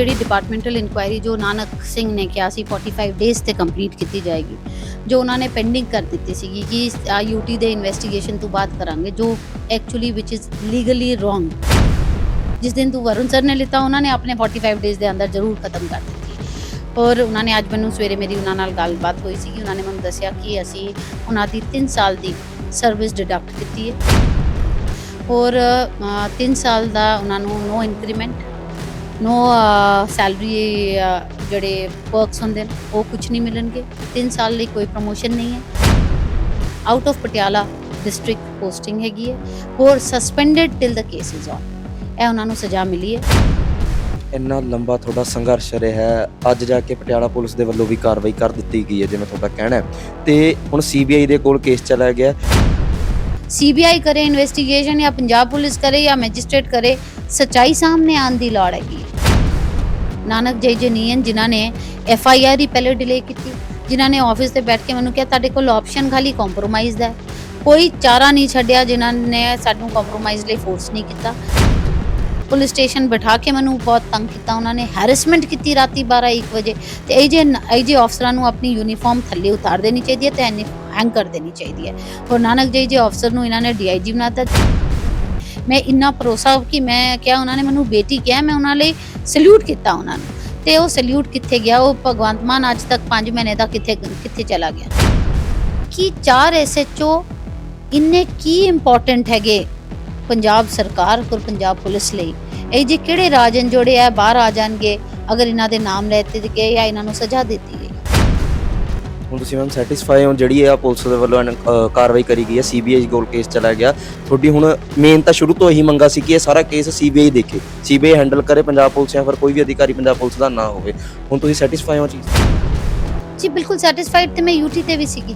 ਜਿਹੜੀ departmental inquiry ਜੋ ਨਾਨਕ ਸਿੰਘ ਨੇ ਕਿਹਾ ਸੀ 45 ਡੇਜ਼ ਤੇ ਕੰਪਲੀਟ ਕੀਤੀ ਜਾਏਗੀ, ਜੋ ਉਹਨਾਂ ਨੇ ਪੈਂਡਿੰਗ ਕਰ ਦਿੱਤੀ ਸੀਗੀ ਕਿ ਯੂਟੀ ਦੇ ਇਨਵੈਸਟੀਗੇਸ਼ਨ ਤੋਂ ਬਾਅਦ ਕਰਾਂਗੇ, ਜੋ ਐਕਚੁਅਲੀ ਵਿਚ ਇਜ਼ ਲੀਗਲੀ ਰੋਂਗ ਜਿਸ ਦਿਨ ਤੋਂ ਵਰੁਣ ਸਰ ਨੇ ਲਿੱਤਾ, ਉਹਨਾਂ ਨੇ ਆਪਣੇ 45 ਡੇਜ਼ ਦੇ ਅੰਦਰ ਜ਼ਰੂਰ ਖਤਮ ਕਰ ਦਿੱਤੀ। ਔਰ ਉਹਨਾਂ ਨੇ ਅੱਜ ਮੈਨੂੰ ਸਵੇਰੇ ਮੇਰੀ ਉਹਨਾਂ ਨਾਲ ਗੱਲਬਾਤ ਹੋਈ ਸੀਗੀ, ਉਹਨਾਂ ਨੇ ਮੈਨੂੰ ਦੱਸਿਆ ਕਿ ਅਸੀਂ ਉਹਨਾਂ ਦੀ 3 ਸਾਲ ਦੀ ਸਰਵਿਸ ਡਿਡਕਟ ਕੀਤੀ ਹੈ। ਔਰ 3 ਸਾਲ ਦਾ ਉਹਨਾਂ ਨੂੰ ਨੋ ਇਨਕਰੀਮੈਂਟ ਨੋ ਸੈਲਰੀ ਜਿਹੜੇ ਪਰਕਸ ਹੁੰਦੇ ਨੇ ਉਹ ਕੁਝ ਨਹੀਂ ਮਿਲਣਗੇ। 3 ਸਾਲ ਲਈ ਕੋਈ ਪ੍ਰਮੋਸ਼ਨ ਨਹੀਂ ਹੈ। Out of Patiala district posting ਹੈਗੀ ਹੈ। ਔਰ suspended till the case is on ਇਹ ਉਹਨਾਂ ਨੂੰ ਸਜ਼ਾ ਮਿਲੀ ਹੈ। ਇੰਨਾ ਲੰਬਾ ਤੁਹਾਡਾ ਸੰਘਰਸ਼ ਰਿਹਾ ਅੱਜ ਜਾ ਕੇ ਪਟਿਆਲਾ ਪੁਲਿਸ ਦੇ ਵੱਲੋਂ ਵੀ ਕਾਰਵਾਈ ਕਰ ਦਿੱਤੀ ਗਈ ਹੈ ਜਿਵੇਂ ਤੁਹਾਡਾ ਕਹਿਣਾ ਹੈ। ਤੇ ਹੁਣ ਸੀਬੀਆਈ ਦੇ ਕੋਲ ਕੇਸ ਚਲਾ ਗਿਆ ਸੀਬੀਆਈ ਕਰੇ ਇਨਵੈਸਟੀਗੇਸ਼ਨ ਜਾਂ ਪੰਜਾਬ ਪੁਲਿਸ ਕਰੇ ਜਾਂ ਮੈਜਿਸਟ੍ਰੇਟ ਕਰੇ ਸਚਾਈ ਸਾਹਮਣੇ ਆਉਣ ਦੀ ਲੋੜ ਹੈਗੀ। ਨਾਨਕ, ਜੈ ਜਨੀਨ ਜਿਨ੍ਹਾਂ ਨੇ ਐਫ ਆਈ ਆਰ ਹੀ ਪਹਿਲੇ ਡਿਲੇ ਕੀਤੀ, ਜਿਨ੍ਹਾਂ ਨੇ ਆਫਿਸ ਤੇ ਬੈਠ ਕੇ ਮੈਨੂੰ ਕਿਹਾ, ਤੁਹਾਡੇ ਕੋਲ ਆਪਸ਼ਨ ਖਾਲੀ ਕੰਪਰੋਮਾਈਜ਼ ਦਾ ਹੈ। ਕੋਈ ਚਾਰਾ ਨਹੀਂ ਛੱਡਿਆ ਜਿਨ੍ਹਾਂ ਨੇ ਸਾਨੂੰ ਕੰਪਰੋਮਾਈਜ਼ ਲਈ ਫੋਰਸ ਨਹੀਂ ਕੀਤਾ। ਪੁਲਿਸ ਸਟੇਸ਼ਨ ਬਿਠਾ ਕੇ ਮੈਨੂੰ ਬਹੁਤ ਤੰਗ ਕੀਤਾ, ਉਹਨਾਂ ਨੇ ਹੈਰੈਸਮੈਂਟ ਕੀਤੀ ਰਾਤੀ 12 1 ਵਜੇ। ਤੇ ਇਹ ਜੇ ਇਹ ਜੇ ਅਫਸਰਾਂ ਨੂੰ ਆਪਣੀ ਯੂਨੀਫਾਰਮ ਥੱਲੇ ਉਤਾਰ ਦੇਣੀ ਚਾਹੀਦੀ ਹੈ ਤੇ ਐਨੀ ਹੈਂਗ ਕਰ ਦੇਣੀ ਚਾਹੀਦੀ ਹੈ। ਔਰ ਨਾਨਕ, ਜੀ ਜੇ ਅਫਸਰ ਨੂੰ ਇਹਨਾਂ ਨੇ ਡੀਆਈਜੀ ਬਣਾਤਾ। ਮੈਂ ਇੰਨਾ ਭਰੋਸਾ ਕਿ ਮੈਂ ਕਿਹਾ, ਉਹਨਾਂ ਨੇ ਮੈਨੂੰ ਬੇਟੀ ਕਿਹਾ, ਮੈਂ ਉਹਨਾਂ ਲਈ ਸਲੂਟ ਕੀਤਾ ਉਹਨਾਂ ਨੂੰ। ਤੇ ਉਹ ਸਲੂਟ ਕਿੱਥੇ ਗਿਆ? ਉਹ ਭਗਵੰਤ ਮਾਨ ਅੱਜ ਤੱਕ 5 ਮਹੀਨੇ ਦਾ ਕਿੱਥੇ ਕਿੱਥੇ ਚਲਾ ਗਿਆ? ਕੀ ਚਾਰ ਐਸਐਚਓ ਇੰਨੇ ਕੀ ਇੰਪੋਰਟੈਂਟ ਹੈਗੇ ਪੰਜਾਬ ਸਰਕਾਰ ਔਰ ਪੰਜਾਬ ਪੁਲਿਸ ਲਈ? ਇਹ ਜੇ ਕਿਹੜੇ ਰਾਜਨ ਜੋੜੇ ਆ, ਬਾਹਰ ਆ ਜਾਣਗੇ, ਅਗਰ ਇਹਨਾਂ ਦੇ ਨਾਮ ਲੈਤੇ ਗਏ ਜਾਂ ਇਹਨਾਂ ਨੂੰ ਸਜ਼ਾ ਦਿੱਤੀ ਗਈ। ਹੁਣ ਤੁਸੀਂ ਮੈਮ ਸੈਟੀਸਫਾਈ ਹੋ ਜਿਹੜੀ ਇਹ ਪੁਲਿਸ ਦੇ ਵੱਲੋਂ ਇਹਨ- ਅ, ਕਾਰਵਾਈ ਕਰੀ ਗਈ ਹੈ ਸੀਬੀਆਈ ਕੋਲ ਕੇਸ ਚਲਾ ਗਿਆ। ਤੁਹਾਡੀ ਹੁਣ ਮੇਨ ਤਾਂ ਸ਼ੁਰੂ ਤੋਂ ਇਹੀ ਮੰਗਾ ਸੀ ਕਿ ਇਹ ਸਾਰਾ ਕੇਸ ਸੀਬੀਆਈ ਦੇਖੇ ਸੀਬੀਆਈ ਹੈਂਡਲ ਕਰੇ ਪੰਜਾਬ ਪੁਲਿਸ ਜਾਂ ਫਿਰ ਕੋਈ ਵੀ ਅਧਿਕਾਰੀ ਪੰਜਾਬ ਪੁਲਿਸ ਦਾ ਨਾ ਹੋਵੇ। ਹੁਣ ਤੁਸੀਂ ਸੈਟੀਸਫਾਈ ਹੋ ਚੀਜ਼? ਜੀ ਬਿਲਕੁਲ ਸੈਟੀਸਫਾਈਡ ਤੇ ਮੈਂ ਯੂਟੀ ਤੇ ਵੀ ਸੀਗੀ।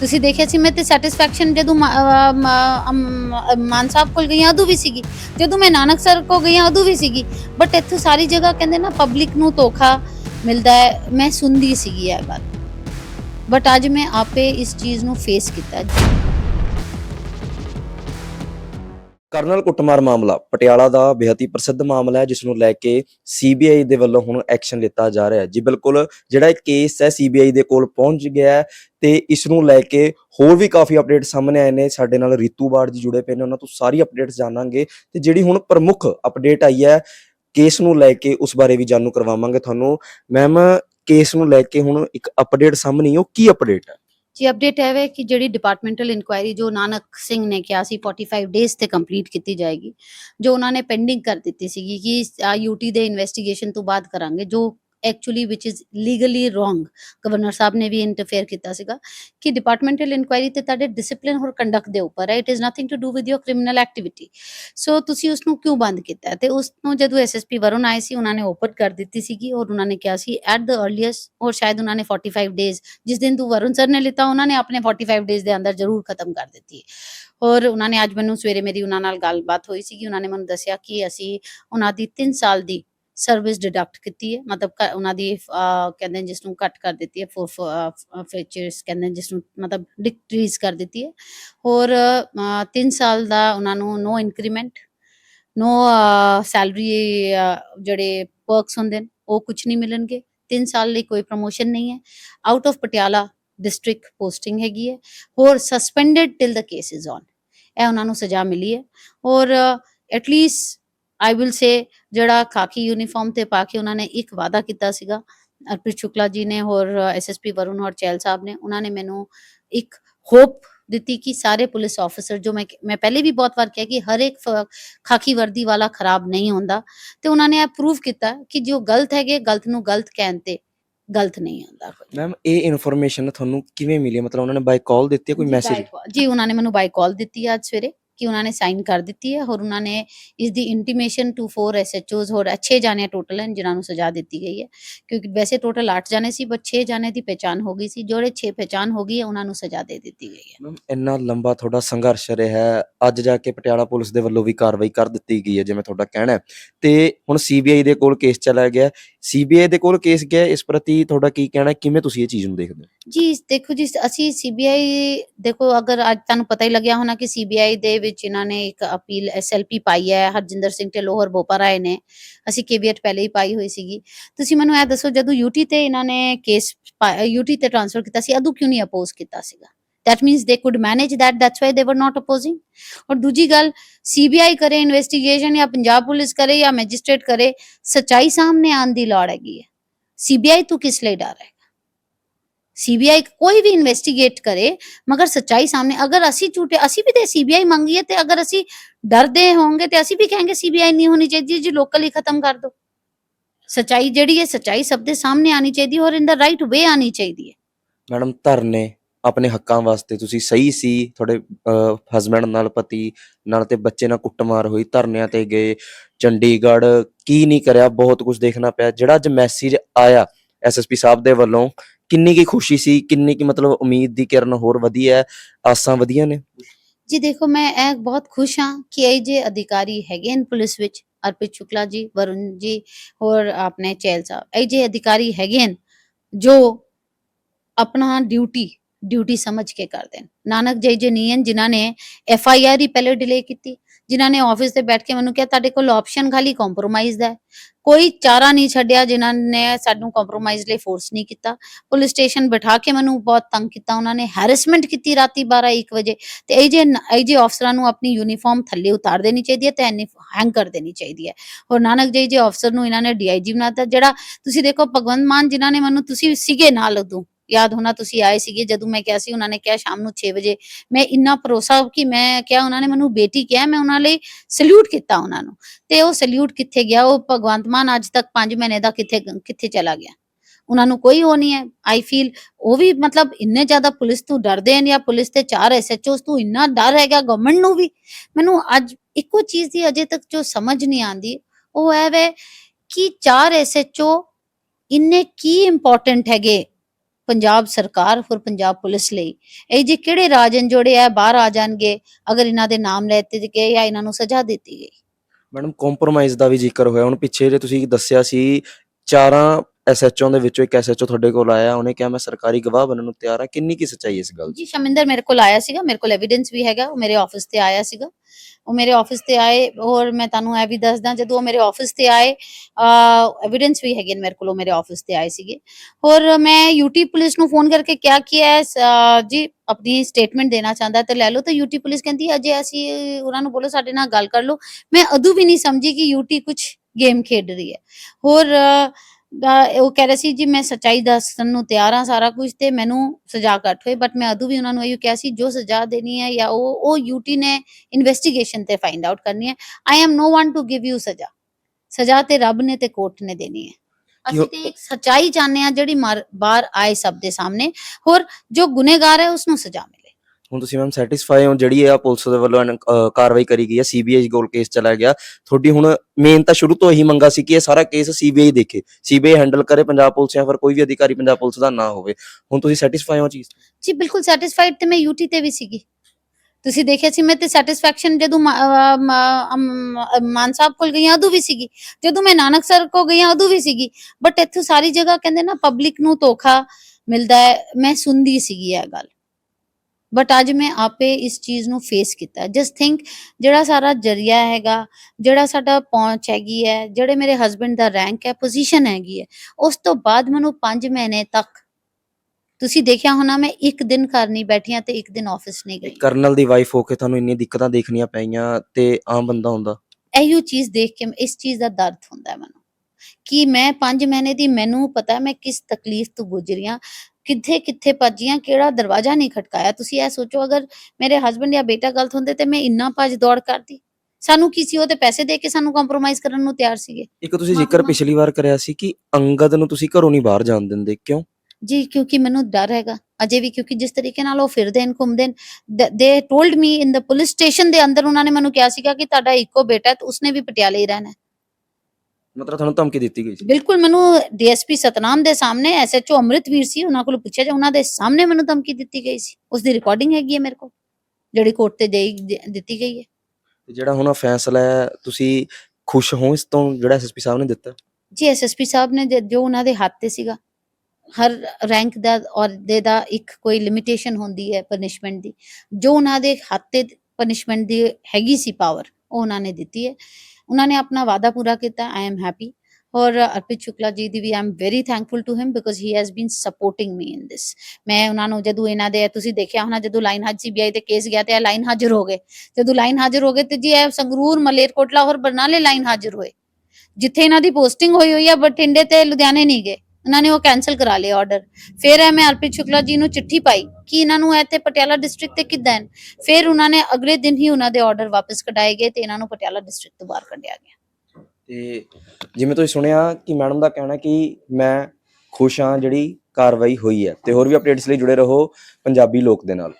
ਤੁਸੀਂ ਦੇਖਿਆ ਸੀ ਮੈਂ ਤੇ ਸੈਟੀਸਫੈਕਸ਼ਨ ਜਦੋਂ ਮਾ- ਅਹ ਮਾ- ਅਮ- ਮਾਨ ਸਾਹਿਬ ਕੋਲ ਗਈ ਹਾਂ, ਉਦੋਂ ਵੀ ਸੀਗੀ। ਜਦੋਂ ਮੈਂ ਨਾਨਕ ਸਰ ਕੋ ਗਈ ਹਾਂ, ਉਦੋਂ ਵੀ ਸੀਗੀ। ਬਟ ਇੱਥੇ ਸਾਰੀ ਜਗ੍ਹਾ ਕਹਿੰਦੇ ਨਾ ਪਬਲਿਕ ਨੂੰ ਧੋਖਾ ਮਿਲਦਾ ਹੈ ਮੈਂ ਸੁਣਦੀ ਸੀਗੀ ਇਹ ਗੱਲ। ਬਟ ਅੱਜ ਮੈਂ ਆਪੇ ਇਸ ਚੀਜ਼ ਨੂੰ ਫੇਸ ਕੀਤਾ ਕਰਨਲ ਕੁੱਟਮਾਰ ਮਾਮਲਾ ਪਟਿਆਲਾ ਦਾ ਬੇहद ਹੀ ਪ੍ਰਸਿੱਧ ਮਾਮਲਾ ਹੈ ਜਿਸ ਨੂੰ ਲੈ ਕੇ ਸੀਬੀਆਈ ਦੇ ਵੱਲੋਂ ਹੁਣ ਐਕਸ਼ਨ ਲਿੱਤਾ ਜਾ ਰਿਹਾ ਹੈ ਜੀ ਬਿਲਕੁਲ ਜਿਹੜਾ ਇਹ ਕੇਸ ਹੈ ਸੀਬੀਆਈ ਦੇ ਕੋਲ ਪਹੁੰਚ ਗਿਆ ਹੈ ਤੇ ਇਸ ਨੂੰ ਲੈ ਕੇ ਹੋਰ ਵੀ ਕਾਫੀ ਅਪਡੇਟ ਸਾਹਮਣੇ ਆਏ ਨੇ ਸਾਡੇ ਨਾਲ ਰੀਤੂ ਬਾੜ ਜੀ ਜੁੜੇ ਪਏ ਨੇ ਉਹਨਾਂ ਤੋਂ ਸਾਰੀ ਅਪਡੇਟਸ ਜਾਣਾਂਗੇ ਤੇ ਜਿਹੜੀ ਹੁਣ ਪ੍ਰਮੁੱਖ ਅਪਡੇਟ ਆਈ ਹੈ ਕੇਸ ਨੂੰ ਲੈ ਕੇ ਉਸ ਬਾਰੇ ਵੀ ਜਾਣੂ ਕਰਵਾਵਾਂਗੇ ਤੁਹਾਨੂੰ ਮੈਮ ਕੇਸ ਨੂੰ ਲੈ ਕੇ ਹੁਣ ਇੱਕ ਅਪਡੇਟ ਸਾਹਮਣੇ ਆਈ, ਉਹ ਕੀ ਅਪਡੇਟ ਹੈ? ਜੀ ਅਪਡੇਟ ਹੈ ਵੇ ਕਿ ਜਿਹੜੀ ਡਿਪਾਰਟਮੈਂਟਲ ਇਨਕੁਆਇਰੀ ਜੋ ਨਾਨਕ ਸਿੰਘ ਨੇ ਕਿਹਾ ਸੀ 45 ਡੇਜ਼ ਤੇ ਕੰਪਲੀਟ ਕੀਤੀ ਜਾਏਗੀ ਜੋ ਉਹਨਾਂ ਨੇ ਪੈਂਡਿੰਗ ਕਰ ਦਿੱਤੀ ਸੀਗੀ ਕਿ ਯੂਟੀ ਦੇ ਇਨਵੈਸਟੀਗੇਸ਼ਨ ਤੋਂ ਬਾਅਦ ਕਰਾਂਗੇ ਜੋ ਐਕਚੁਅਲੀ ਵਿਚ ਇਜ਼ ਲੀਗਲੀ ਰੋਂਗ ਗਵਰਨਰ ਸਾਹਿਬ ਨੇ ਵੀ ਇੰਟਰਫੇਅਰ ਕੀਤਾ ਸੀਗਾ ਕਿ ਡਿਪਾਰਟਮੈਂਟਲ ਇਨਕੁਆਇਰੀ ਤੇ ਤੁਹਾਡੇ ਡਿਸਪਲਿਨ ਹੋਰ ਕੰਡਕਟ ਦੇ ਉੱਪਰ ਹੈ it is nothing to do with your criminal activity so ਤੁਸੀਂ ਉਸ ਨੂੰ ਕਿਉਂ ਬੰਦ ਕੀਤਾ ਹੈ? ਤੇ ਉਸ ਨੂੰ ਜਦੋਂ ਐਸਐਸਪੀ ਵਰੁਣ ਆਏ ਸੀ ਉਹਨਾਂ ਨੇ ਓਪਨ ਕਰ ਦਿੱਤੀ ਸੀਗੀ ਔਰ ਉਹਨਾਂ ਨੇ ਕਿਹਾ ਸੀ ਐਟ ਦ अर्ਲੀਐਸਟ ਔਰ ਸ਼ਾਇਦ ਉਹਨਾਂ ਨੇ 45 ਡੇਜ਼ ਜਿਸ ਦਿਨ ਤੋਂ ਵਰੁਣ ਸਰ ਨੇ ਲਿੱਤਾ ਉਹਨਾਂ ਨੇ ਆਪਣੇ 45 ਡੇਜ਼ ਦੇ ਅੰਦਰ ਜ਼ਰੂਰ ਖਤਮ ਕਰ ਦਿੱਤੀ ਔਰ ਉਹਨਾਂ ਨੇ ਅੱਜ ਮੈਨੂੰ ਸਵੇਰੇ ਮੇਰੀ ਉਹਨਾਂ ਨਾਲ ਗੱਲਬਾਤ ਹੋਈ ਸੀਗੀ ਉਹਨਾਂ ਨੇ ਮੈਨੂੰ ਦੱਸਿਆ ਕਿ ਅਸੀਂ ਉਹਨਾਂ ਦੀ 3 ਸਾਲ ਦੀ ਸਰਵਿਸ ਡਿਡਕਟ ਕੀਤੀ ਹੈ। ਮਤਲਬ ਕ- ਉਹਨਾਂ ਦੀ ਕਹਿੰਦੇ ਨੇ ਜਿਸ ਨੂੰ ਕੱਟ ਕਰ ਦਿੱਤੀ ਹੈ ਫੋਰ ਫੀਚਰਸ ਕਹਿੰਦੇ ਨੇ ਜਿਸ ਨੂੰ ਮਤਲਬ ਡਿਕਰੀਜ਼ ਕਰ ਦਿੱਤੀ ਹੈ। ਹੋਰ 3 ਸਾਲ ਦਾ ਉਹਨਾਂ ਨੂੰ ਨੋ ਇਨਕਰੀਮੈਂਟ ਨੋ ਸੈਲਰੀ ਜਿਹੜੇ ਪਰਕਸ ਹੁੰਦੇ ਨੇ, ਉਹ ਕੁਝ ਨਹੀਂ ਮਿਲਣਗੇ। 3 ਸਾਲ ਲਈ ਕੋਈ ਪ੍ਰਮੋਸ਼ਨ ਨਹੀਂ ਹੈ। Out of Patiala district posting ਹੈਗੀ ਹੈ। ਹੋਰ suspended till the case is on ਇਹ ਉਹਨਾਂ ਨੂੰ ਸਜ਼ਾ ਮਿਲੀ ਹੈ। ਔਰ ਐਟਲੀਸਟ ਆਈ ਵਿਲ ਸੇ ਜਿਹੜਾ ਖਾਕੀ ਯੂਨੀਫਾਰਮ ਤੇ ਪਾ ਕੇ ਉਹਨਾਂ ਨੇ ਇੱਕ ਵਾਅਦਾ ਕੀਤਾ ਸੀਗਾ ਅਰਪਿਤ ਸ਼ੁਕਲਾ ਜੀ ਨੇ ਔਰ ਐਸਐਸਪੀ ਵਰੁਣ ਔਰ ਚੈਲ ਸਾਹਿਬ ਨੇ ਉਹਨਾਂ ਨੇ ਮੈਨੂੰ ਇੱਕ ਹੋਪ ਦਿੱਤੀ ਕਿ ਸਾਰੇ ਪੁਲਿਸ ਆਫੀਸਰ ਜੋ ਮੈਂ ਮੈਂ ਪਹਿਲੇ ਵੀ ਬਹੁਤ ਵਾਰ ਕਿਹਾ ਕਿ ਹਰ ਇੱਕ ਖਾਕੀ ਵਰਦੀ ਵਾਲਾ ਖਰਾਬ ਨਹੀਂ ਹੁੰਦਾ ਤੇ ਉਹਨਾਂ ਨੇ ਇਹ ਪ੍ਰੂਵ ਕੀਤਾ ਕਿ ਜੋ ਗਲਤ ਹੈਗੇ ਗਲਤ ਨੂੰ ਗਲਤ ਕਹਿਣ ਤੇ ਗਲਤ ਨਹੀਂ ਹੁੰਦਾ ਕੋਈ। ਮੈਮ ਇਹ ਇਨਫੋਰਮੇਸ਼ਨ ਤੁਹਾਨੂੰ ਕਿਵੇਂ ਮਿਲੀ? ਮਤਲਬ ਉਹਨਾਂ ਨੇ ਬਾਈ ਕਾਲ ਦਿੱਤੀ ਕੋਈ ਮੈਸੇਜ ਜੀ ਉਹਨਾਂ ਨੇ ਮੈਨੂੰ ਬਾਈ ਕਾਲ ਦਿੱਤੀ ਅੱਜ ਸਵੇਰੇ। ਕਿ ਉਹਨਾਂ ਨੇ ਸਾਈਨ ਕਰ ਦਿੱਤੀ ਹੈ ਔਰ ਉਹਨਾਂ ਨੇ ਇਸ ਦੀ ਇੰਟੀਮੇਸ਼ਨ ਟੂ ਫੋਰ ਐਸਐਚਓਜ਼ ਹੋਰ ਅੱਛੇ ਜਾਣੇ ਟੋਟਲ ਹਨ ਜਿਨ੍ਹਾਂ ਨੂੰ ਸਜ਼ਾ ਦਿੱਤੀ ਗਈ ਹੈ। ਕਿਉਂਕਿ ਵੈਸੇ ਟੋਟਲ 8 ਜਾਣੇ ਸੀ ਬਟ 6 ਜਾਣੇ ਦੀ ਪਹਿਚਾਨ ਹੋ ਗਈ ਸੀ। ਜਿਹੜੇ 6 ਪਹਿਚਾਨ ਹੋ ਗਈ ਹੈ ਉਹਨਾਂ ਨੂੰ ਸਜ਼ਾ ਦੇ ਦਿੱਤੀ ਗਈ ਹੈ। ਮੈਮ ਇੰਨਾ ਲੰਬਾ ਤੁਹਾਡਾ ਸੰਘਰਸ਼ ਰਿਹਾ ਹੈ। ਅੱਜ ਜਾ ਕੇ ਪਟਿਆਲਾ ਪੁਲਿਸ ਦੇ ਵੱਲੋਂ ਵੀ ਕਾਰਵਾਈ ਕਰ ਦਿੱਤੀ ਗਈ ਹੈ ਜਿਵੇਂ ਤੁਹਾਡਾ ਕਹਿਣਾ ਹੈ। ਤੇ ਹੁਣ ਸੀਬੀਆਈ ਦੇ ਕੋਲ ਕੇਸ ਚਲਾ ਗਿਆ ਸੀਬੀਆਈ ਦੇ ਕੋਲ ਕੇਸ ਗਿਆ ਇਸ ਪ੍ਰਤੀ ਤੁਹਾਡਾ ਕੀ ਕਹਿਣਾ ਹੈ? ਕਿਵੇਂ ਤੁਸੀਂ ਇਹ ਚੀਜ਼ ਨੂੰ ਦੇਖਦੇ ਹੋ? ਜੀ ਦੇਖੋ ਜੀ ਅਸੀਂ ਸੀਬੀਆਈ ਦੇਖੋ ਅਗਰ ਅੱਜ ਤੁਹਾਨੂੰ ਪਤਾ ਹੀ ਲੱਗਿਆ ਹੋਣਾ ਕਿ ਸੀਬੀਆਈ ਦੇ ਵਿੱਚ ਇਹਨਾਂ ਨੇ ਇੱਕ ਅਪੀਲ ਐਸਐਲਪੀ ਪਾਈ ਹੈ, ਹਰਜਿੰਦਰ ਸਿੰਘ ਢਿੱਲੋਂ ਹੋਰ ਬੋਪਾ ਰਾਏ ਨੇ। ਅਸੀਂ ਕੇਵੀਐਟ ਪਹਿਲੇ ਹੀ ਪਾਈ ਹੋਈ ਸੀਗੀ। ਤੁਸੀਂ ਮੈਨੂੰ ਇਹ ਦੱਸੋ, ਜਦੋਂ ਯੂਟੀ ਤੇ ਇਹਨਾਂ ਨੇ ਕੇਸ ਯੂਟੀ ਤੇ ਟ੍ਰਾਂਸਫਰ ਕੀਤਾ ਸੀ ਅਦੋਂ ਕਿਉਂ ਨਹੀਂ ਅਪੋਜ਼ ਕੀਤਾ ਸੀਗਾ? That means they could manage that, that's why they were not opposing. ਔਰ ਦੂਜੀ ਗੱਲ ਸੀਬੀਆਈ ਕਰੇ ਇਨਵੈਸਟੀਗੇਸ਼ਨ ਜਾਂ ਪੰਜਾਬ ਪੁਲਿਸ ਕਰੇ ਜਾਂ ਮੈਜਿਸਟ੍ਰੇਟ ਕਰੇ, ਸਚਾਈ ਸਾਹਮਣੇ ਆਉਣ ਦੀ ਲੋੜ ਹੈਗੀ ਹੈ। ਸੀਬੀਆਈ ਤੋਂ ਕਿਸ ਲਈ ਡਰ ਹੈ ਸੀਬੀਆਈ ਕੋਈ ਵੀ ਇਨਵੈਸਟੀਗੇਟ ਕਰੇ, ਮਗਰ ਸਚਾਈ ਸਾਹਮਣੇ, ਅਗਰ ਅਸੀਂ ਝੂਠੇ, ਅਸੀਂ ਵੀ ਤੇ ਸੀਬੀਆਈ ਮੰਗੀਏ ਤੇ ਅਗਰ ਅਸੀਂ ਡਰਦੇ ਹੋਵਾਂਗੇ ਤੇ ਅਸੀਂ ਵੀ ਕਹਾਂਗੇ ਸੀਬੀਆਈ ਨਹੀਂ ਹੋਣੀ ਚਾਹੀਦੀ, ਜੀ ਲੋਕਲ ਹੀ ਖਤਮ ਕਰ ਦਿਓ। ਸਚਾਈ ਜਿਹੜੀ ਹੈ, ਸਚਾਈ ਸਭ ਦੇ ਸਾਹਮਣੇ ਆਣੀ ਚਾਹੀਦੀ ਔਰ ਇਨ ਦਾ ਰਾਈਟ ਵੇ ਆਣੀ ਚਾਹੀਦੀ ਹੈ। ਮੈਡਮ, ਧਰਨੇ ਆਪਣੇ ਹੱਕਾਂ ਵਾਸਤੇ ਤੁਸੀਂ ਸਹੀ ਸੀ, ਤੁਹਾਡੇ ਹਸਬੰਡ ਨਾਲ ਪਤੀ, ਨਾਲ ਤੇ ਬੱਚੇ ਨਾਲ ਕੁੱਟਮਾਰ ਹੋਈ, ਧਰਨਿਆਂ ਤੇ ਗਏ, ਚੰਡੀਗੜ੍ਹ ਕੀ ਨਹੀਂ ਕਰਿਆ, ਬਹੁਤ ਕੁਝ ਦੇਖਣਾ ਪਿਆ, ਜਿਹੜਾ ਅੱਜ ਮੈਸੇਜ ਆਇਆ ਐਸਐਸਪੀ ਸਾਹਿਬ ਦੇ ਵੱਲੋਂ ਕਿੰਨੀ ਕੀ ਖੁਸ਼ੀ ਸੀ, ਕਿੰਨੀ ਕੀ ਮਤਲਬ ਉਮੀਦ ਦੀ ਕਿਰਨ ਹੋਰ ਵਧੀਆ ਹੈ ਆਸਾਂ ਵਧੀਆ ਨੇ? ਜੀ ਦੇਖੋ, ਮੈਂ ਇਹ ਬਹੁਤ ਖੁਸ਼ ਹਾਂ ਕਿ ਇਹ ਜੇ ਅਧਿਕਾਰੀ ਹੈਗੇ ਨੇ ਪੁਲਿਸ ਵਿੱਚ, ਅਰਪਿਤ ਸ਼ੁਕਲਾ ਜੀ, ਵਰੁਣ ਜੀ, ਹੋਰ ਆਪਣੇ ਚੈਲ ਸਾਹਿਬ, ਇਹ ਜੇ ਅਧਿਕਾਰੀ ਹੈਗੇ ਨੇ ਜੋ ਆਪਣਾ ਡਿਊਟੀ ਡਿਊਟੀ ਸਮਝ ਕੇ ਕਰਦੇ ਨੇ ਨਾਨਕ ਜੈ ਜੀ ਨੀਨ ਜਿਨ੍ਹਾਂ ਨੇ ਐਫ ਆਈ ਆਰ ਹੀ ਪਹਿਲੇ ਡਿਲੇ ਕੀਤੀ, ਜਿਨ੍ਹਾਂ ਨੇ ਆਫਿਸ ਤੇ ਬੈਠ ਕੇ ਮੈਨੂੰ ਕਿਹਾ, ਤੁਹਾਡੇ ਕੋਲ ਆਪਸ਼ਨ ਖਾਲੀ ਕੰਪਰੋਮਾਈਜ਼ ਦਾ ਹੈ। ਕੋਈ ਚਾਰਾ ਨਹੀਂ ਛੱਡਿਆ ਜਿਨ੍ਹਾਂ ਨੇ ਸਾਨੂੰ ਕੰਪਰੋਮਾਈਜ਼ ਲਈ ਫੋਰਸ ਨਹੀਂ ਕੀਤਾ। ਪੁਲਿਸ ਸਟੇਸ਼ਨ ਬਿਠਾ ਕੇ ਮੈਨੂੰ ਬਹੁਤ ਤੰਗ ਕੀਤਾ। ਉਹਨਾਂ ਨੇ ਹੈਰੈਸਮੈਂਟ ਕੀਤੀ ਰਾਤੀ 12 1 ਵਜੇ। ਤੇ ਇਹ ਜੇ ਇਹ ਜੇ ਅਫਸਰਾਂ ਨੂੰ ਆਪਣੀ ਯੂਨੀਫਾਰਮ ਥੱਲੇ ਉਤਾਰ ਦੇਣੀ ਚਾਹੀਦੀ ਹੈ ਤੇ ਹੈਂਗ ਕਰ ਦੇਣੀ ਚਾਹੀਦੀ ਹੈ। ਔਰ ਨਾਨਕ ਜੀ ਜੇ ਅਫਸਰ ਨੂੰ ਇਹਨਾਂ ਨੇ ਡੀਆਈਜੀ ਬਣਾਤਾ ਜਿਹੜਾ ਤੁਸੀਂ ਦੇਖੋ ਭਗਵੰਤ ਮਾਨ ਜਿਨ੍ਹਾਂ ਨੇ ਮੈਨੂੰ ਤੁਸੀਂ ਸੀਗੇ ਨਾਲ ਉਦੋਂ। ਯਾਦ ਹੋਣਾ ਤੁਸੀਂ ਆਏ ਸੀਗੇ, ਜਦੋਂ ਮੈਂ ਕਿਹਾ ਸੀ, ਉਹਨਾਂ ਨੇ ਕਿਹਾ ਸ਼ਾਮ ਨੂੰ 6 ਵਜੇ। ਮੈਂ ਇੰਨਾ ਭਰੋਸਾ ਕਿ ਮੈਂ ਕਿਹਾ, ਉਹਨਾਂ ਨੇ ਮੈਨੂੰ ਬੇਟੀ ਕਿਹਾ, ਮੈਂ ਉਹਨਾਂ ਲਈ ਸਲੂਟ ਕੀਤਾ ਉਹਨਾਂ ਨੂੰ। ਤੇ ਉਹ ਸਲੂਟ ਕਿੱਥੇ ਗਿਆ? ਉਹ ਭਗਵੰਤ ਮਾਨ ਅੱਜ ਤੱਕ 5 ਮਹੀਨੇ ਦਾ ਕਿੱਥੇ ਕਿੱਥੇ ਚਲਾ ਗਿਆ? ਉਹਨਾਂ ਨੂੰ ਕੋਈ ਉਹ ਨਹੀਂ ਹੈ। ਆਈ ਫੀਲ ਉਹ ਵੀ ਮਤਲਬ ਇੰਨੇ ਜ਼ਿਆਦਾ ਪੁਲਿਸ ਤੋਂ ਡਰਦੇ ਨੇ ਜਾਂ ਪੁਲਿਸ ਤੇ ਚਾਰ ਐਸਐਚਓਸ ਤੋਂ ਇੰਨਾ ਡਰ ਹੈਗਾ ਗਵਰਨਮੈਂਟ ਨੂੰ ਵੀ। ਮੈਨੂੰ ਅੱਜ ਇੱਕੋ ਚੀਜ਼ ਦੀ ਅਜੇ ਤੱਕ ਜੋ ਸਮਝ ਨਹੀਂ ਆਂਦੀ ਉਹ ਹੈ ਵੇ ਕਿ ਚਾਰ ਐਸਐਚਓ ਇੰਨੇ ਕੀ ਇੰਪੋਰਟੈਂਟ ਹੈਗੇ? ਪੰਜਾਬ ਸਰਕਾਰ ਹੋਰ ਪੰਜਾਬ ਪੁਲਿਸ ਲਈ। ਇਹ ਜੇ ਕਿਹੜੇ ਰਾਜਨ ਜੋੜੇ ਆ ਬਾਹਰ ਆ ਜਾਣਗੇ। ਅਗਰ ਇਹਨਾਂ ਦੇ ਨਾਮ ਲੈਤੇ ਗਏ ਜਾਂ ਇਹਨਾਂ ਨੂੰ ਸਜ਼ਾ ਦਿੱਤੀ ਗਈ। ਮੈਡਮ ਕੰਪਰੋਮਾਈਜ਼ ਦਾ ਵੀ ਜ਼ਿਕਰ ਹੋਇਆ। ਹੁਣ ਪਿੱਛੇ ਜੇ ਤੁਸੀਂ ਦੱਸਿਆ ਸੀ, ਚਾਰਾਂ ਐਸਐਚਓ ਦੇ ਵਿੱਚੋਂ ਇੱਕ ਐਸਐਚਓ ਤੁਹਾਡੇ ਕੋਲ ਆਇਆ ਉਹਨੇ ਕਿਹਾ ਮੈਂ ਸਰਕਾਰੀ ਗਵਾਹ ਬਣਨ ਨੂੰ ਤਿਆਰ ਹਾਂ। ਕਿੰਨੀ ਕੀ ਸੱਚਾਈ ਇਸ ਗੱਲ 'ਚ? ਜੀ ਸ਼ਮਿੰਦਰ ਮੇਰੇ ਕੋਲ ਆਇਆ ਸੀਗਾ ਮੇਰੇ ਕੋਲ ਐਵੀਡੈਂਸ ਵੀ ਹੈਗਾ ਉਹ ਮੇਰੇ ਆਫਿਸ ਤੇ ਆਇਆ ਸੀਗਾ। ਉਹ ਮੇਰੇ ਆਫਿਸ ਤੇ ਆਏ ਔਰ ਮੈਂ ਤੁਹਾਨੂੰ ਇਹ ਵੀ ਦੱਸਦਾ ਜਦੋਂ ਉਹ ਮੇਰੇ ਆਫਿਸ ਤੇ ਆਏ ਐਵੀਡੈਂਸ ਵੀ ਹੈਗੇ ਨੇ ਮੇਰੇ ਕੋਲ ਉਹ ਮੇਰੇ ਆਫਿਸ ਤੇ ਆਏ ਸੀਗੇ। ਔਰ ਮੈਂ ਯੂਟੀ ਪੁਲਿਸ ਨੂੰ ਫੋਨ ਕਰਕੇ ਕਿਹਾ ਕਿ ਐ ਜੀ ਆਪਣੀ ਸਟੇਟਮੈਂਟ ਦੇਣਾ ਚਾਹੁੰਦਾ ਤੇ ਲੈ ਲਓ ਤਾਂ ਯੂਟੀ ਪੁਲਿਸ ਕਹਿੰਦੀ ਅਜੇ ਅਸੀਂ ਉਹਨਾਂ ਨੂੰ ਬੋਲੋ ਸਾਡੇ ਨਾਲ ਗੱਲ ਕਰ ਲਓ। ਮੈਂ ਅਦੋਂ ਵੀ ਨਹੀਂ ਸਮਝੀ ਕਿ ਯੂਟੀ ਕੁਝ ਗੇਮ ਖੇਡ ਰਹੀ ਹੈ। ਦਾ- ਉਹ ਕਹਿ ਰਹੇ ਸੀ ਜੀ ਮੈਂ ਸੱਚਾਈ ਦੱਸਣ ਨੂੰ ਤਿਆਰ ਹਾਂ ਸਾਰਾ ਕੁਝ ਤੇ ਮੈਨੂੰ ਸਜ਼ਾ ਘੱਟ ਹੋਏ ਬਟ ਮੈਂ ਅਦੋਂ ਵੀ ਉਹਨਾਂ ਨੂੰ ਇਹ ਕਿਹਾ ਸੀ ਜੋ ਸਜ਼ਾ ਦੇਣੀ ਹੈ ਜਾਂ ਉਹ ਉਹ ਯੂਟੀ ਨੇ ਇਨਵੈਸਟੀਗੇਸ਼ਨ ਤੇ ਫਾਈਂਡ ਆਊਟ ਕਰਨੀ ਹੈ। I am no one to give you ਸਜ਼ਾ। ਸਜ਼ਾ ਤੇ ਰੱਬ ਨੇ ਤੇ ਕੋਰਟ ਨੇ ਦੇਣੀ ਹੈ। ਅਸੀਂ ਤੇ ਇੱਕ ਸੱਚਾਈ ਚਾਹੁੰਦੇ ਹਾਂ ਜਿਹੜੀ ਬਾਹਰ ਆਏ ਸਭ ਦੇ ਸਾਹਮਣੇ। ਹੋਰ ਜੋ ਗੁਨੇਗਾਰ ਹੈ ਉਸ ਨੂੰ ਸਜ਼ਾ ਮਿਲੇ। ਹੁਣ ਤੁਸੀਂ ਮੈਮ ਸੈਟੀਸਫਾਈ ਹੋ ਜਿਹੜੀ ਇਹ ਪੁਲਿਸ ਦੇ ਵੱਲੋਂ ਇਹਨ- ਅਹ ਕਾਰਵਾਈ ਕਰੀ ਗਈ ਹੈ ਸੀਬੀਆਈ ਕੋਲ ਕੇਸ ਚਲਾ ਗਿਆ। ਤੁਹਾਡੀ ਹੁਣ ਮੇਨ ਤਾਂ ਸ਼ੁਰੂ ਤੋਂ ਇਹੀ ਮੰਗਾ ਸੀ ਕਿ ਇਹ ਸਾਰਾ ਕੇਸ ਸੀਬੀਆਈ ਦੇਖੇ। ਸੀਬੀਆਈ ਹੈਂਡਲ ਕਰੇ ਪੰਜਾਬ ਪੁਲਿਸ ਜਾਂ ਫਿਰ ਕੋਈ ਵੀ ਅਧਿਕਾਰੀ ਪੰਜਾਬ ਪੁਲਿਸ ਦਾ ਨਾ ਹੋਵੇ। ਹੁਣ ਤੁਸੀਂ ਸੈਟੀਸਫਾਈ ਹੋ ਚੀਜ਼ ਤੋਂ? ਜੀ ਬਿਲਕੁਲ ਸੈਟੀਸਫਾਈਡ ਤੇ ਮੈਂ ਯੂਟੀ ਤੇ ਵੀ ਸੀਗੀ। ਤੁਸੀਂ ਦੇਖਿਆ ਸੀ ਮੈਂ ਤੇ ਸੈਟੀਸਫੈਕਸ਼ਨ ਜਦੋਂ ਮਾ- ਅਹ ਮਾ- ਅਮ- ਮਾਨ ਸਾਹਿਬ ਕੋਲ ਗਈ ਹਾਂ, ਉਦੋਂ ਵੀ ਸੀਗੀ। ਜਦੋਂ ਮੈਂ ਨਾਨਕ ਸਰ ਕੋ ਗਈ ਹਾਂ, ਉਦੋਂ ਵੀ ਸੀਗੀ। ਬਟ ਇੱਥੇ ਸਾਰੀ ਜਗ੍ਹਾ ਕਹਿੰਦੇ ਨਾ ਪਬਲਿਕ ਨੂੰ ਧੋਖਾ ਮਿਲਦਾ ਹੈ। ਮੈਂ ਸੁਣਦੀ ਸੀਗੀ ਇਹ ਗੱਲ। ਬਟ ਅੱਜ ਮੈਂ ਆਪੇ ਇਸ ਚੀਜ਼ ਨੂੰ ਫੇਸ ਕੀਤਾ। ਜਸਟ ਥਿੰਕ ਜਿਹੜਾ ਸਾਰਾ ਜਰੀਆ ਹੈਗਾ ਜਿਹੜਾ ਸਾਡਾ ਪਹੁੰਚ ਹੈਗੀ ਹੈ ਜਿਹੜੇ ਮੇਰੇ ਹਸਬੰਡ ਦਾ ਰੈਂਕ ਹੈ ਪੋਜੀਸ਼ਨ ਹੈਗੀ ਹੈ ਉਸ ਤੋਂ ਬਾਅਦ ਮੈਨੂੰ 5 ਮਹੀਨੇ ਤੱਕ ਤੁਸੀਂ ਦੇਖਿਆ ਹੋਣਾ ਮੈਂ ਇੱਕ ਦਿਨ ਘਰ ਨਹੀਂ ਬੈਠੀ ਹਾਂ ਤੇ ਇੱਕ ਦਿਨ ਆਫਿਸ ਨਹੀਂ ਗਈ। ਕਰਨਲ ਦੀ ਵਾਈਫ ਹੋ ਕੇ ਤੁਹਾਨੂੰ ਇੰਨੀ ਦਿੱਕਤਾਂ ਦੇਖਣੀਆਂ ਪਈਆਂ ਤੇ ਆਮ ਬੰਦਾ ਹੁੰਦਾ। ਇਹੋ ਚੀਜ਼ ਦੇਖ ਕੇ ਇਸ ਚੀਜ਼ ਦਾ ਦਰਦ ਹੁੰਦਾ ਹੈ ਮੈਨੂੰ। ਕਿ ਮੈਂ 5 ਮਹੀਨੇ ਦੀ ਮੈਨੂੰ ਪਤਾ ਮੈਂ ਕਿਸ ਤਕਲੀਫ ਤੋਂ ਗੁਜ਼ਰੀ ਹਾਂ। ਕਿੱਥੇ ਕਿੱਥੇ ਭੱਜੀਆਂ ਕਿਹੜਾ ਦਰਵਾਜ਼ਾ ਨਹੀਂ ਖਟਕਾਇਆ? ਤੁਸੀਂ ਇਹ ਸੋਚੋ ਅਗਰ ਮੇਰੇ ਹਸਬੰਡ ਜਾਂ ਬੇਟਾ ਗਲਤ ਹੁੰਦੇ ਤੇ ਮੈਂ ਇੰਨਾ ਭੱਜ ਦੌੜ ਕਰਦੀ। ਸਾਨੂੰ ਕਿਸੇ ਉਹ ਤੇ ਪੈਸੇ ਦੇ ਕੇ ਸਾਨੂੰ ਕੰਪਰੋਮਾਈਜ਼ ਕਰਨ ਨੂੰ ਤਿਆਰ ਸੀਗੇ। ਇੱਕ ਤੁਸੀਂ ਜ਼ਿਕਰ ਪਿਛਲੀ ਵਾਰ ਕਰਿਆ ਸੀ ਕਿ ਅੰਗਦ ਨੂੰ ਤੁਸੀਂ ਘਰੋਂ ਨਹੀਂ ਬਾਹਰ ਜਾਣ ਦਿੰਦੇ ਕਿਉਂ? ਜੀ ਕਿਉਂਕਿ ਮੈਨੂੰ ਡਰ ਹੈਗਾ। ਅਜੇ ਵੀ ਕਿਉਂਕਿ ਜਿਸ ਤਰੀਕੇ ਨਾਲ ਉਹ ਫਿਰਦੇ ਨੇ ਘੁੰਮਦੇ ਨੇ they told me in the police station ਦੇ ਅੰਦਰ ਉਹਨਾਂ ਨੇ ਮੈਨੂੰ ਕਿਹਾ ਸੀਗਾ ਕਿ ਤੁਹਾਡਾ ਇੱਕੋ ਬੇਟਾ ਹੈ ਤੇ ਉਸਨੇ ਵੀ ਪਟਿਆਲੇ ਹੀ ਰਹਿਣਾ ਹੈ। ਮਤਲਬ ਤੁਹਾਨੂੰ ਧਮਕੀ ਦਿੱਤੀ ਗਈ ਸੀ। ਬਿਲਕੁਲ ਮੈਨੂੰ ਡੀਐਸਪੀ ਸਤਨਾਮ ਦੇ ਸਾਹਮਣੇ ਐਸਐਚਓ ਅੰਮ੍ਰਿਤਵੀਰ ਸੀ ਉਹਨਾਂ ਕੋਲ ਪੁੱਛਿਆ ਜੇ ਉਹਨਾਂ ਦੇ ਸਾਹਮਣੇ ਮੈਨੂੰ ਧਮਕੀ ਦਿੱਤੀ ਗਈ ਸੀ। ਉਸ ਦੀ ਰਿਕਾਰਡਿੰਗ ਹੈਗੀ ਹੈ ਮੇਰੇ ਕੋਲ ਜਿਹੜੀ ਕੋਰਟ ਤੇ ਦੇਈ ਦੇ- ਦਿੱਤੀ ਗਈ ਹੈ। ਤੇ ਜਿਹੜਾ ਹੁਣ ਫੈਸਲਾ ਹੈ ਤੁਸੀਂ ਖੁਸ਼ ਹੋ ਇਸ ਤੋਂ ਜਿਹੜਾ ਐਸਐਸਪੀ ਸਾਹਿਬ ਨੇ ਦਿੱਤਾ? ਜੀ ਐਸਐਸਪੀ ਸਾਹਿਬ ਨੇ ਜ- ਜੋ ਉਹਨਾਂ ਦੇ ਹੱਥ ਤੇ ਸੀਗਾ ਹਰ ਰੈਂਕ ਦਾ ਔਰ ਦੇ ਦਾ ਇੱਕ ਕੋਈ ਲਿਮਿਟੇਸ਼ਨ ਹੁੰਦੀ ਹੈ ਪਨਿਸ਼ਮੈਂਟ ਦੀ। ਜੋ ਉਹਨਾਂ ਦੇ ਹੱਥ ਤੇ ਪਨਿਸ਼ਮੈਂਟ ਦੀ ਹੈਗੀ ਸੀ ਪਾਵਰ ਉਹ ਉਹਨਾਂ ਨੇ ਦਿੱਤੀ ਹੈ। ਉਹਨਾਂ ਨੇ ਆਪਣਾ ਵਾਅਦਾ ਪੂਰਾ ਕੀਤਾ ਆਈ ਐਮ ਹੈਪੀ ਔਰ ਅਰਪਿਤ ਸ਼ੁਕਲਾ ਜੀ ਦੀ ਵੀ I very thankful to him because he has been supporting me in this ਮੈਂ ਉਹਨਾਂ ਨੂੰ ਜਦੋਂ ਇਹਨਾਂ ਦੇ, ਤੁਸੀਂ ਦੇਖਿਆ ਹੋਣਾ ਜਦੋਂ ਲਾਈਨ ਹਾਜ਼ਰ ਸੀਬੀਆਈ ਤੇ ਕੇਸ ਗਿਆ ਤੇ ਇਹ ਲਾਈਨ ਹਾਜ਼ਰ ਹੋ ਗਏ। ਜਦੋਂ ਲਾਈਨ ਹਾਜ਼ਰ ਹੋ ਗਏ ਤੇ ਜੀ ਇਹ ਸੰਗਰੂਰ, ਮਲੇਰਕੋਟਲਾ ਔਰ ਬਰਨਾਲੇ ਲਾਈਨ ਹਾਜ਼ਰ ਹੋਏ। ਜਿੱਥੇ ਇਹਨਾਂ ਦੀ ਪੋਸਟਿੰਗ ਹੋਈ ਹੋਈ ਆ ਬਠਿੰਡੇ ਤੇ ਲੁਧਿਆਣੇ ਨਹੀਂ ਗਏ। ਉਹਨਾਂ ਨੇ ਉਹ ਕੈਨਸਲ ਕਰਾ ਲਿਆ ਆਰਡਰ ਫਿਰ ਐ ਮੈਂ ਅਰਪਿਤ ਸ਼ੁਕਲਾ ਜੀ ਨੂੰ ਚਿੱਠੀ ਪਾਈ ਕਿ ਇਹਨਾਂ ਨੂੰ ਇੱਥੇ ਪਟਿਆਲਾ ਡਿਸਟ੍ਰਿਕਟ ਤੇ ਕਿੱਦਾਂ ਹੈ ਫਿਰ ਉਹਨਾਂ ਨੇ ਅਗਲੇ ਦਿਨ ਹੀ ਉਹਨਾਂ ਦੇ ਆਰਡਰ ਵਾਪਸ ਕਢਾਏ ਗਏ ਤੇ ਇਹਨਾਂ ਨੂੰ ਪਟਿਆਲਾ ਡਿਸਟ੍ਰਿਕਟ ਤੋਂ ਬਾਹਰ ਕੱਢਿਆ ਗਿਆ। ਤੇ ਜਿਵੇਂ ਤੁਸੀਂ ਸੁਣਿਆ ਕਿ ਮੈਡਮ ਦਾ ਕਹਿਣਾ ਕਿ ਮੈਂ ਖੁਸ਼ ਹਾਂ ਜਿਹੜੀ ਕਾਰਵਾਈ ਹੋਈ ਹੈ ਤੇ ਹੋਰ ਵੀ ਅਪਡੇਟਸ ਲਈ ਜੁੜੇ ਰਹੋ ਪੰਜਾਬੀ ਲੋਕ ਦੇ ਨਾਲ।